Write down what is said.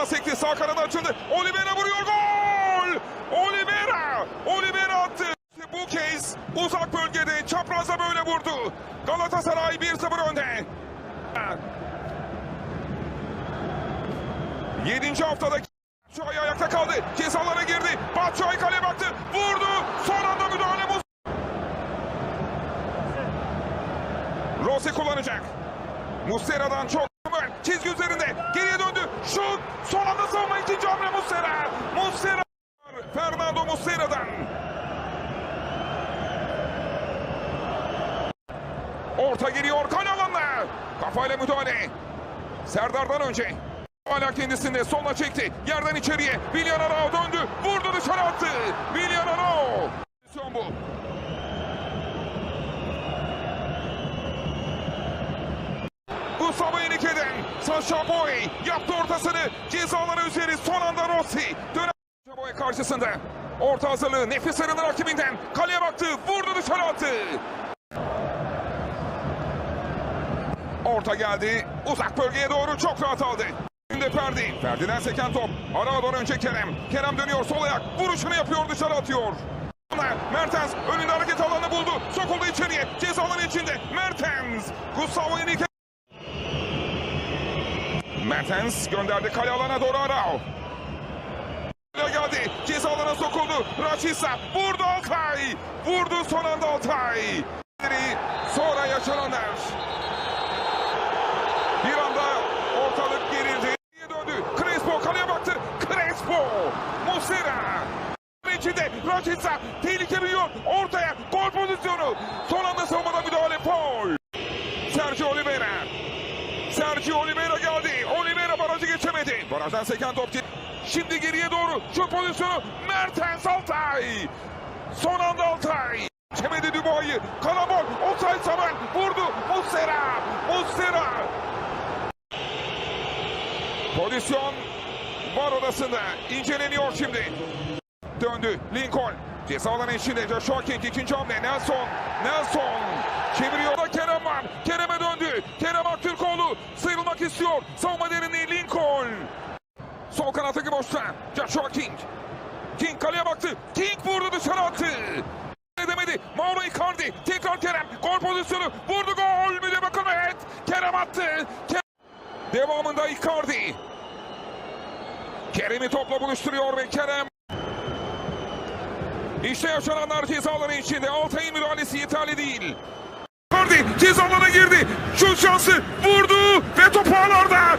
Sekti sağ kanada açıldı. Oliveira vuruyor gol! Oliveira! Oliveira attı. Bu kez uzak bölgede çapraza böyle vurdu. Galatasaray 1-0 önde. 7. haftada Batshuayi ayakta kaldı. Cezalara girdi. Batshuayi kaleye baktı. Vurdu. Son anda müdahale bu. Rossi kullanacak. Muslera'dan çok çizgi üzerinde. Şut. Son anda savunma ikinci hamle Muslera. Muslera. Fernando Muslera'dan. Orta giriyor kale alanına. Kafayla müdahale. Serdar'dan önce. Hala kendisinde soluna çekti. Yerden içeriye. Willian Arao döndü. Vurdu dışarı attı. Willian Arao. Pozisyon bu. Gustavo Henrique'den Sasha Boy yaptı ortasını. Cezaları üzeri son anda Rossi. Dönen Sasha Boy karşısında. Orta hazırlığı nefis ayrılır rakibinden. Kaleye baktı. Vurdu dışarı attı. Orta geldi. Uzak bölgeye doğru çok rahat aldı. Şimdi Ferdi. Ferdi'den seken top. Aradan önce Kerem. Kerem dönüyor sol ayak. Vuruşunu yapıyor dışarı atıyor. Mertens önünde hareket alanı buldu. Sokuldu içeriye. Ceza alanı içinde. Mertens. Gustavo Henrique. Mertens gönderdi kale alana doğru Arao. geldi. Ceza alana sokuldu. Raşisa vurdu Altay. Vurdu son anda Altay. Sonra yaşananlar. Bir anda ortalık gerildi. Döndü. Crespo kaleye baktı. Crespo. Muslera. içinde Raşitsa tehlike biliyor. Ortaya gol pozisyonu. Son anda savunmada müdahale. Foul. Sergio Oliveira. Sergio Oliveira geldi. Oliveira barajı geçemedi. Barajdan seken top. Şimdi geriye doğru. Şu pozisyonu Mertens Altay. Son anda Altay. Geçemedi Dubois'u. Kalabol. Offside Saman. Vurdu. Muslera. Muslera. Pozisyon var odasında. inceleniyor şimdi. Döndü. Lincoln. Ceza alanı içinde. Joshua King ikinci hamle. Nelson. Nelson. Çeviriyor da Kerem var. Kerem'e döndü. Kerem Aktürkoğlu sıyrılmak istiyor. Savunma derinliği Boşta. Joshua King. King kaleye baktı. King vurdu dışarı attı. Edemedi. Mauro Icardi. Tekrar Kerem. Gol pozisyonu. Vurdu gol. Bir bakalım evet. Kerem attı. Kerem. Devamında Icardi. Kerem'i topla buluşturuyor ve Kerem İşte yaşananlar cezaları içinde. Altay'ın müdahalesi yeterli değil. Icardi cezalarına girdi. Şut şansı vurdu ve top ağlarda.